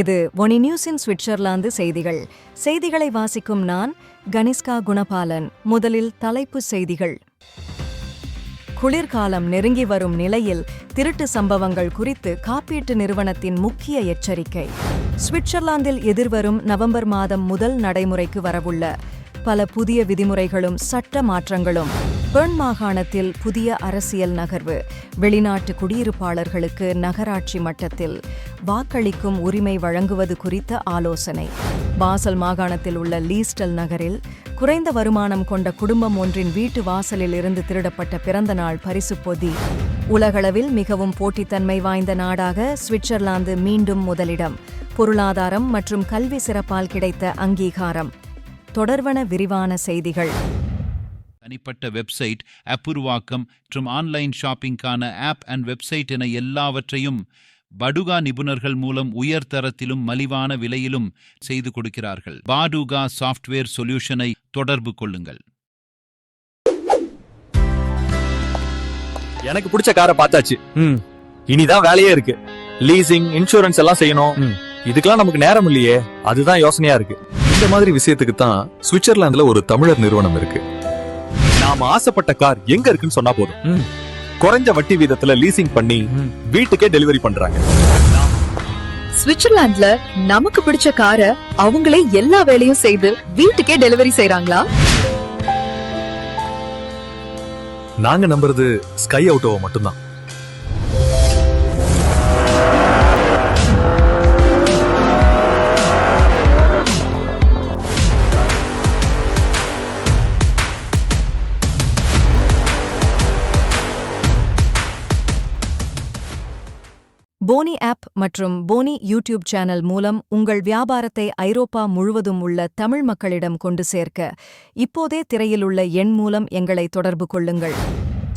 இது ஒனி நியூஸின் சுவிட்சர்லாந்து செய்திகள். செய்திகளை வாசிக்கும் நான் கனிஷ்கா குணபாலன். முதலில் தலைப்புச் செய்திகள். குளிர்காலம் நெருங்கி வரும் நிலையில் திருட்டு சம்பவங்கள் குறித்து காப்பீட்டு நிறுவனத்தின் முக்கிய எச்சரிக்கை. சுவிட்சர்லாந்தில் எதிர்வரும் நவம்பர் மாதம் முதல் நடைமுறைக்கு வரவுள்ள பல புதிய விதிமுறைகளும் சட்ட மாற்றங்களும். பெர்ன் மாகாணத்தில் புதிய அரசியல் நகர்வு. வெளிநாட்டு குடியிருப்பாளர்களுக்கு நகராட்சி மட்டத்தில் வாக்களிக்கும் உரிமை வழங்குவது குறித்த ஆலோசனை. பாசல் மாகாணத்தில் உள்ள லீஸ்டல் நகரில் குறைந்த வருமானம் கொண்ட குடும்பம் ஒன்றின் வீட்டு வாசலில் இருந்து திருடப்பட்ட பிறந்தநாள் பரிசு பொதி. உலகளவில் மிகவும் போட்டித்தன்மை வாய்ந்த நாடாக சுவிட்சர்லாந்து மீண்டும் முதலிடம். பொருளாதாரம் மற்றும் கல்வி சிறப்பால் கிடைத்த அங்கீகாரம். தொடர்வன விரிவான செய்திகள். தனிப்பட்ட வெப்சைட் ஆப் உருவாக்கம் மற்றும் ஆன்லைன் ஷாப்பிங்கான ஆப் அண்ட் வெப்சைட் என எல்லாவற்றையும் படுகா நிபுணர்கள் மூலம் உயர் தரத்திலும் மலிவான விலையிலும் செய்து கொடுக்கிறார்கள். பாடுகா சாஃப்ட்வேர் சொல்யூஷனை தொடர்பு கொள்ளுங்கள். எனக்கு பிடிச்ச காரை பார்த்தாச்சு. ம். இனிதான் வேலையே இருக்கு. லீசிங் இன்சூரன்ஸ் எல்லாம் செய்யணும். ம். இதுக்கெல்லாம் நமக்கு நேரம் இல்லையே. அதுதான் யோசனையா இருக்கு. இந்த மாதிரி விஷயத்துக்கு தான் சுவிட்சர்லாந்துல ஒரு தமிழர் நிறுவனம் இருக்கு. நாம ஆசைப்பட்ட கார் எங்க இருக்குன்னு சொன்னா போதும். குறைஞ்ச வட்டி வீதத்துல லீசிங் பண்ணி வீட்டுக்கே டெலிவரி பண்றாங்க. சுவிட்சர்லாந்துல நமக்கு பிடிச்ச காரை அவங்களே எல்லா வேலையும் செய்து வீட்டுக்கே டெலிவரி செய்றாங்களா? நாங்க நம்புறது ஸ்கை அவுட்டோவை மட்டும்தான். போனி ஆப் மற்றும் போனி யூடியூப் சேனல் மூலம் உங்கள் வியாபாரத்தை ஐரோப்பா முழுவதும் உள்ள தமிழ் மக்களிடம் கொண்டு சேர்க்க இப்போதே திரையில் உள்ள எண் மூலம் எங்களை தொடர்பு கொள்ளுங்கள்.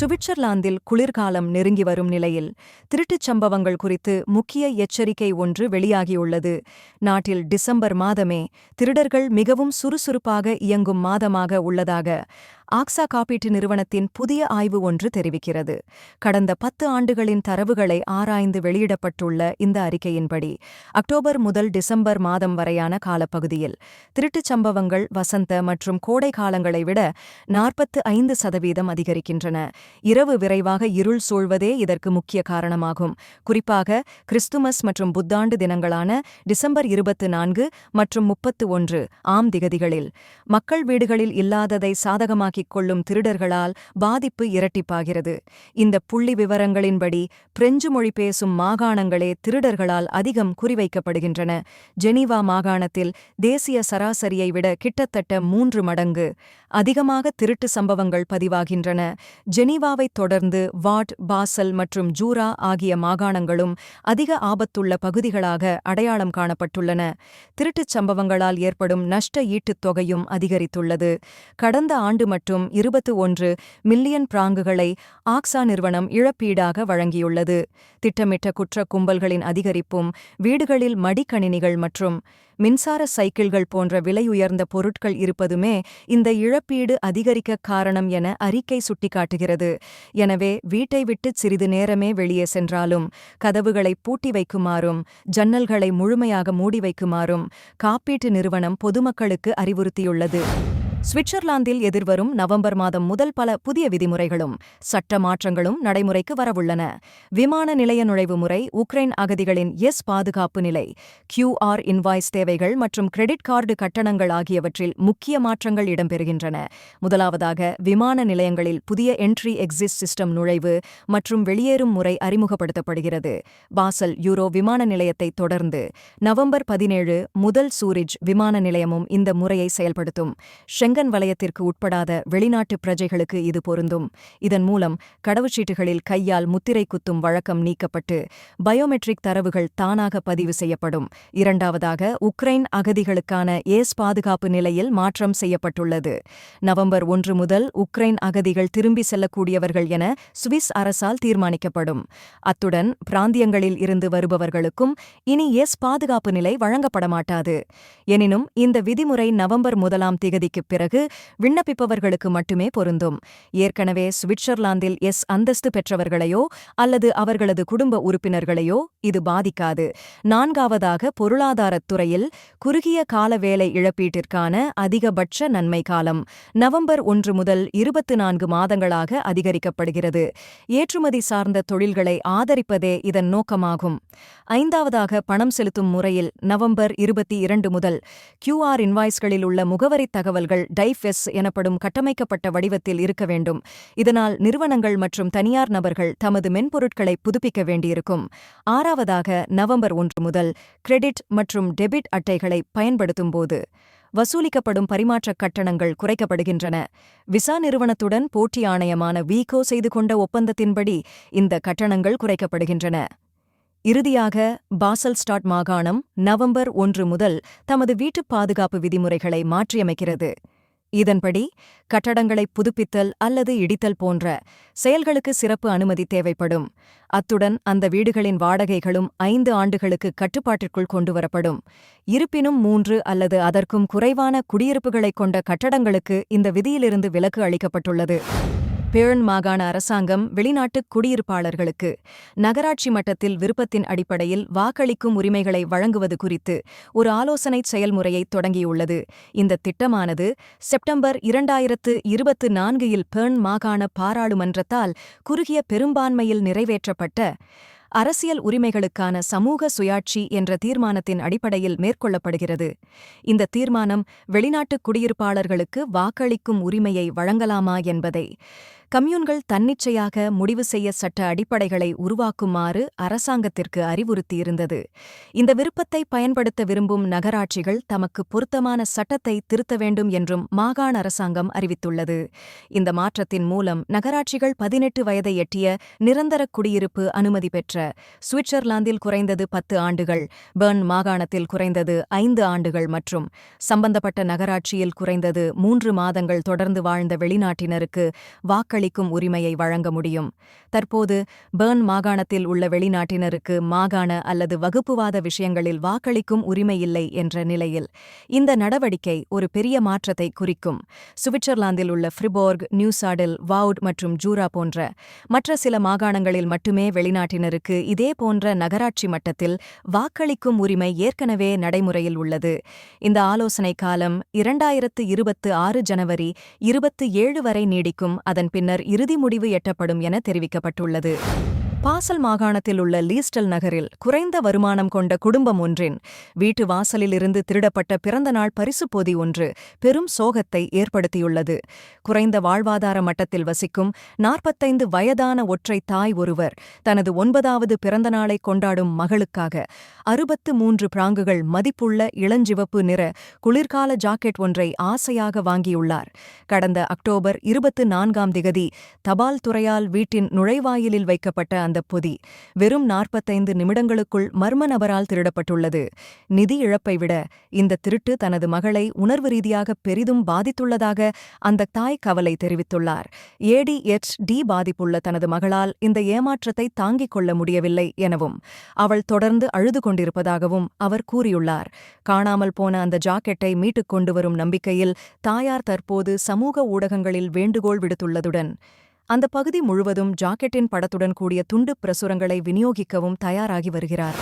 சுவிட்சர்லாந்தில் குளிர்காலம் நெருங்கி வரும் நிலையில் திருட்டுச் சம்பவங்கள் குறித்து முக்கிய எச்சரிக்கை ஒன்று வெளியாகியுள்ளது. நாட்டில் டிசம்பர் மாதமே திருடர்கள் மிகவும் சுறுசுறுப்பாக இயங்கும் மாதமாக உள்ளதாக ஆக்சா காப்பீட்டு நிறுவனத்தின் புதிய ஆய்வு ஒன்று தெரிவிக்கிறது. கடந்த பத்து ஆண்டுகளின் தரவுகளை ஆராய்ந்து வெளியிடப்பட்டுள்ள இந்த அறிக்கையின்படி அக்டோபர் முதல் டிசம்பர் மாதம் வரையான காலப்பகுதியில் திருட்டுச் சம்பவங்கள் வசந்த மற்றும் கோடை காலங்களை விட நாற்பத்து ஐந்து சதவீதம் அதிகரிக்கின்றன. இரவு விரைவாக இருள் சூழ்வதே இதற்கு முக்கிய காரணமாகும். குறிப்பாக கிறிஸ்துமஸ் மற்றும் புத்தாண்டு தினங்களான டிசம்பர் இருபத்து நான்கு மற்றும் முப்பத்து ஒன்று ஆம் திகதிகளில் மக்கள் வீடுகளில் இல்லாததை சாதகமாக்கிக் கொள்ளும் திருடர்களால் பாதிப்பு இரட்டிப்பாகிறது. இந்த புள்ளி விவரங்களின்படி பிரெஞ்சு மொழி பேசும் மாகாணங்களே திருடர்களால் அதிகம் குறிவைக்கப்படுகின்றன. ஜெனீவா மாகாணத்தில் தேசிய சராசரியை விட கிட்டத்தட்ட மூன்று மடங்கு அதிகமாக திருட்டு சம்பவங்கள் பதிவாகின்றன. ஜெனீவாவைத் தொடர்ந்து வாட் பாசல் மற்றும் ஜூரா ஆகிய மாகாணங்களும் அதிக ஆபத்துள்ள பகுதிகளாக அடையாளம் காணப்பட்டுள்ளன. திருட்டுச் சம்பவங்களால் ஏற்படும் நஷ்ட ஈட்டுத் தொகையும் அதிகரித்துள்ளது. கடந்த ஆண்டு மட்டும் இருபத்து ஒன்று மில்லியன் பிராங்குகளை ஆக்சா நிறுவனம் இழப்பீடாக வழங்கியுள்ளது. திட்டமிட்ட குற்ற கும்பல்களின் அதிகரிப்பும் வீடுகளில் மடிக்கணினிகள் மற்றும் மின்சார சைக்கிள்கள் போன்ற விலையுயர்ந்த பொருட்கள் இருப்பதுமே இந்த இழப்பீடு அதிகரிக்க காரணம் என அறிக்கை சுட்டிக்காட்டுகிறது. எனவே வீட்டை விட்டு சிறிது நேரமே வெளியே சென்றாலும் கதவுகளை பூட்டி வைக்குமாறும் ஜன்னல்களை முழுமையாக மூடி வைக்குமாறும் காப்பீட்டு நிறுவனம் பொதுமக்களுக்கு அறிவுறுத்தியுள்ளது. சுவிட்சர்லாந்தில் எதிர்வரும் நவம்பர் மாதம் முதல் பல புதிய விதிமுறைகளும் சட்ட மாற்றங்களும் நடைமுறைக்கு வரவுள்ளன. விமான நிலைய நுழைவு முறை உக்ரைன் அகதிகளின் எஸ் பாதுகாப்பு நிலை கியூஆர் இன்வாய்ஸ் தேவைகள் மற்றும் கிரெடிட் கார்டு கட்டணங்கள் ஆகியவற்றில் முக்கிய மாற்றங்கள் இடம்பெறுகின்றன. முதலாவதாக விமான நிலையங்களில் புதிய என்ட்ரி எக்ஸிஸ்ட் சிஸ்டம் நுழைவு மற்றும் வெளியேறும் முறை அறிமுகப்படுத்தப்படுகிறது. பாசல் யூரோ விமான நிலையத்தை தொடர்ந்து நவம்பர் பதினேழு முதல் சூரிஜ் விமான நிலையமும் இந்த முறையை செயல்படுத்தும். செங்கன் வலயத்திற்கு உட்படாத வெளிநாட்டு பிரஜைகளுக்கு இது பொருந்தும். இதன் மூலம் கடவுச்சீட்டுகளில் கையால் முத்திரை குத்தும் வழக்கம் நீக்கப்பட்டு பயோமெட்ரிக் தரவுகள் தானாக பதிவு செய்யப்படும். இரண்டாவதாக உக்ரைன் அகதிகளுக்கான ஏஸ் பாதுகாப்பு நிலையில் மாற்றம் செய்யப்பட்டுள்ளது. நவம்பர் ஒன்று முதல் உக்ரைன் அகதிகள் திரும்பி செல்லக்கூடியவர்கள் என சுவிஸ் அரசால் தீர்மானிக்கப்படும். அத்துடன் பிராந்தியங்களில் இருந்து வருபவர்களுக்கும் இனி எஸ் பாதுகாப்பு நிலை வழங்கப்பட மாட்டாது எனினும் இந்த விதிமுறை நவம்பர் முதலாம் திகதிக்குப் பிறகு பிறகு விண்ணப்பிப்பவர்களுக்கு மட்டுமே பொருந்தும். ஏற்கனவே சுவிட்சர்லாந்தில் எஸ். அந்தஸ்து பெற்றவர்களையோ அல்லது அவர்களது குடும்ப உறுப்பினர்களையோ இது பாதிக்காது. நான்காவதாக பொருளாதாரத் துறையில் குறுகிய கால வேலை இழப்பீட்டிற்கான அதிகபட்ச நன்மை காலம் நவம்பர் ஒன்று முதல் இருபத்து நான்கு மாதங்களாக அதிகரிக்கப்படுகிறது. ஏற்றுமதி சார்ந்த தொழில்களை ஆதரிப்பதே இதன் நோக்கமாகும். ஐந்தாவதாக பணம் செலுத்தும் முறையில் நவம்பர் இருபத்தி இரண்டு முதல் கியூஆர் இன்வாய்ஸ்களில் உள்ள முகவரித் தகவல்கள் டைஃபெஸ் எனப்படும் கட்டமைக்கப்பட்ட வடிவத்தில் இருக்க வேண்டும். இதனால் நிறுவனங்கள் மற்றும் தனியார் நபர்கள் தமது மென்பொருட்களை புதுப்பிக்க வேண்டியிருக்கும். ஆறாவதாக நவம்பர் ஒன்று முதல் கிரெடிட் மற்றும் டெபிட் அட்டைகளை பயன்படுத்தும்போது வசூலிக்கப்படும் பரிமாற்றக் கட்டணங்கள் குறைக்கப்படுகின்றன. விசா நிறுவனத்துடன் போட்டி ஆணையமான வீகோ செய்து கொண்ட ஒப்பந்தத்தின்படி இந்த கட்டணங்கள் குறைக்கப்படுகின்றன. இறுதியாக பாசல் ஸ்டாட் மாகாணம் நவம்பர் ஒன்று முதல் தமது வீட்டுப் பாதுகாப்பு விதிமுறைகளை மாற்றியமைக்கிறது. இதன்படி கட்டடங்களை புதுப்பித்தல் அல்லது இடித்தல் போன்ற செயல்களுக்கு சிறப்பு அனுமதி தேவைப்படும். அத்துடன் அந்த வீடுகளின் வாடகைகளும் ஐந்து ஆண்டுகளுக்கு கட்டுப்பாட்டிற்குள் கொண்டுவரப்படும் இருப்பினும் மூன்று அல்லது அதற்கும் குறைவான குடியிருப்புகளைக் கொண்ட கட்டடங்களுக்கு இந்த விதியிலிருந்து விலக்கு அளிக்கப்பட்டுள்ளது. பேர்ன் மாகாண அரசாங்கம் வெளிநாட்டு குடியிருப்பாளர்களுக்கு நகராட்சி மட்டத்தில் விருப்பத்தின் அடிப்படையில் வாக்களிக்கும் உரிமைகளை வழங்குவது குறித்து ஒரு ஆலோசனை செயல்முறையை தொடங்கியுள்ளது. இந்த திட்டமானது செப்டம்பர் இரண்டாயிரத்து இருபத்து நான்கில் பேர்ன் மாகாண பாராளுமன்றத்தால் குறுகிய பெரும்பான்மையில் நிறைவேற்றப்பட்ட அரசியல் உரிமைகளுக்கான சமூக சுயாட்சி என்ற தீர்மானத்தின் அடிப்படையில் மேற்கொள்ளப்படுகிறது. இந்த தீர்மானம் வெளிநாட்டு குடியிருப்பாளர்களுக்கு வாக்களிக்கும் உரிமையை வழங்கலாமா என்பதை கம்யூன்கள் தன்னிச்சையாக முடிவு செய்ய சட்ட அடிப்படைகளை உருவாக்குமாறு அரசாங்கத்திற்கு அறிவுறுத்தியிருந்தது. இந்த விருப்பத்தை பயன்படுத்த விரும்பும் நகராட்சிகள் தமக்கு பொருத்தமான சட்டத்தை திருத்த வேண்டும் என்றும் மாகாண அரசாங்கம் அறிவித்துள்ளது. இந்த மாற்றத்தின் மூலம் நகராட்சிகள் பதினெட்டு வயதை எட்டிய நிரந்தர குடியிருப்பு அனுமதி பெற்ற சுவிட்சர்லாந்தில் குறைந்தது பத்து ஆண்டுகள் பெர்ன் மாகாணத்தில் குறைந்தது ஐந்து ஆண்டுகள் மற்றும் சம்பந்தப்பட்ட நகராட்சியில் குறைந்தது மூன்று மாதங்கள் தொடர்ந்து வாழ்ந்த வெளிநாட்டினருக்கு வாக்களிக்கும் உரிமையை வழங்க முடியும். தற்போது பேர்ன் மாகாணத்தில் உள்ள வெளிநாட்டினருக்கு மாகாண அல்லது வகுப்புவாத விஷயங்களில் வாக்களிக்கும் உரிமையில்லை என்ற நிலையில் இந்த நடவடிக்கை ஒரு பெரிய மாற்றத்தை குறிக்கும். சுவிட்சர்லாந்தில் உள்ள ஃப்ரிபோர்க் நியூசாடில் வவுட் மற்றும் ஜூரா போன்ற மற்ற சில மாகாணங்களில் மட்டுமே வெளிநாட்டினருக்கு இதே போன்ற நகராட்சி மட்டத்தில் வாக்களிக்கும் உரிமை ஏற்கனவே நடைமுறையில் உள்ளது. இந்த ஆலோசனை காலம் இரண்டாயிரத்து இருபத்து ஆறு ஜனவரி இருபத்து ஏழு வரை நீடிக்கும். அதன் பின்னர் இறுதி முடிவு எட்டப்படும் என தெரிவிக்கப்பட்டுள்ளது. பாசல் மாகாணத்தில் உள்ள லீஸ்டல் நகரில் குறைந்த வருமானம் கொண்ட குடும்பம் ஒன்றின் வீட்டு வாசலிலிருந்து திருடப்பட்ட பிறந்தநாள் பரிசுப் பொதி ஒன்று பெரும் சோகத்தை ஏற்படுத்தியுள்ளது. குறைந்த வாழ்வாதார மட்டத்தில் வசிக்கும் நாற்பத்தைந்து வயதான ஒற்றை தாய் ஒருவர் தனது ஒன்பதாவது பிறந்தநாளை கொண்டாடும் மகளுக்காக அறுபத்து மூன்று பிராங்குகள் மதிப்புள்ள இளஞ்சிவப்பு நிற குளிர்கால ஜாக்கெட் ஒன்றை ஆசையாக வாங்கியுள்ளார். கடந்த அக்டோபர் இருபத்து நான்காம் திகதி தபால் துறையால் வீட்டின் நுழைவாயிலில் வைக்கப்பட்ட அந்த பொதி வெறும் நாற்பத்தைந்து நிமிடங்களுக்குள் மர்ம நபரால் திருடப்பட்டுள்ளது. நிதி இழப்பை விட இந்த திருட்டு தனது மகளை உணர்வு ரீதியாக பெரிதும் பாதித்துள்ளதாக அந்த தாய் கவலை தெரிவித்துள்ளார். ஏடிஎச் டி பாதிப்புள்ள தனது மகளால் இந்த ஏமாற்றத்தை தாங்கிக் கொள்ள முடியவில்லை எனவும் அவள் தொடர்ந்து அழுது கொண்டிருப்பதாகவும் அவர் கூறியுள்ளார். காணாமல் போன அந்த ஜாக்கெட்டை மீட்டுக் கொண்டு வரும் நம்பிக்கையில் தாயார் தற்போது சமூக ஊடகங்களில் வேண்டுகோள் விடுத்துள்ளதுடன் அந்த பகுதி முழுவதும் ஜாக்கெட்டின் படத்துடன் கூடிய துண்டு பிரசுரங்களை விநியோகிக்கவும் தயாராகி வருகிறார்.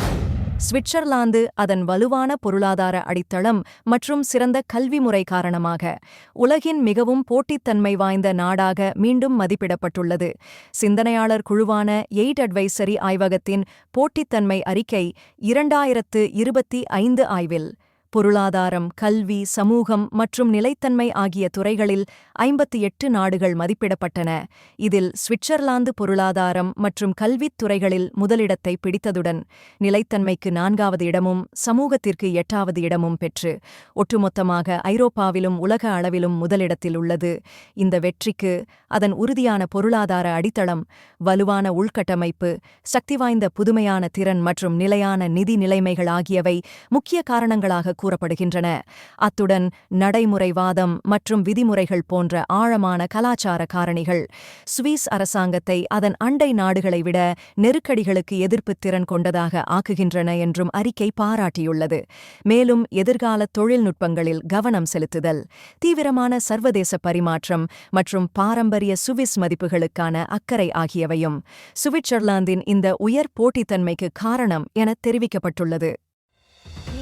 சுவிட்சர்லாந்து அதன் வலுவான பொருளாதார அடித்தளம் மற்றும் சிறந்த கல்வி முறை காரணமாக உலகின் மிகவும் போட்டித்தன்மை வாய்ந்த நாடாக மீண்டும் மதிப்பிடப்பட்டுள்ளது. சிந்தனையாளர் குழுவான எய்ட் அட்வைசரி ஆய்வகத்தின் போட்டித்தன்மை அறிக்கை இரண்டாயிரத்து இருபத்தி ஐந்து ஆய்வில் பொருளாதாரம் கல்வி சமூகம் மற்றும் நிலைத்தன்மை ஆகிய துறைகளில் ஐம்பத்தி எட்டு நாடுகள் மதிப்பிடப்பட்டன. இதில் சுவிட்சர்லாந்து பொருளாதாரம் மற்றும் கல்வித் துறைகளில் முதலிடத்தை பிடித்ததுடன் நிலைத்தன்மைக்கு நான்காவது இடமும் சமூகத்திற்கு எட்டாவது இடமும் பெற்று ஒட்டுமொத்தமாக ஐரோப்பாவிலும் உலக அளவிலும் முதலிடத்தில் உள்ளது. இந்த வெற்றிக்கு அதன் உறுதியான பொருளாதார அடித்தளம் வலுவான உள்கட்டமைப்பு சக்திவாய்ந்த புதுமையான திறன் மற்றும் நிலையான நிதி நிலைமைகள் ஆகியவை முக்கிய காரணங்களாக கூறப்படுகின்றன. அத்துடன் நடைமுறைவாதம் மற்றும் விதிமுறைகள் போன்ற ஆழமான கலாச்சார காரணிகள் சுவிஸ் அரசாங்கத்தை அதன் அண்டை நாடுகளை விட நெருக்கடிகளுக்கு எதிர்ப்புத் திறன் கொண்டதாக ஆக்குகின்றன என்றும் அறிக்கை பாராட்டியுள்ளது. மேலும் எதிர்கால தொழில்நுட்பங்களில் கவனம் செலுத்துதல் தீவிரமான சர்வதேச பரிமாற்றம் மற்றும் பாரம்பரிய சுவிஸ் மதிப்புகளுக்கான அக்கறை ஆகியவையும் சுவிட்சர்லாந்தின் இந்த உயர் போட்டித்தன்மைக்கு காரணம் என தெரிவிக்கப்பட்டுள்ளது.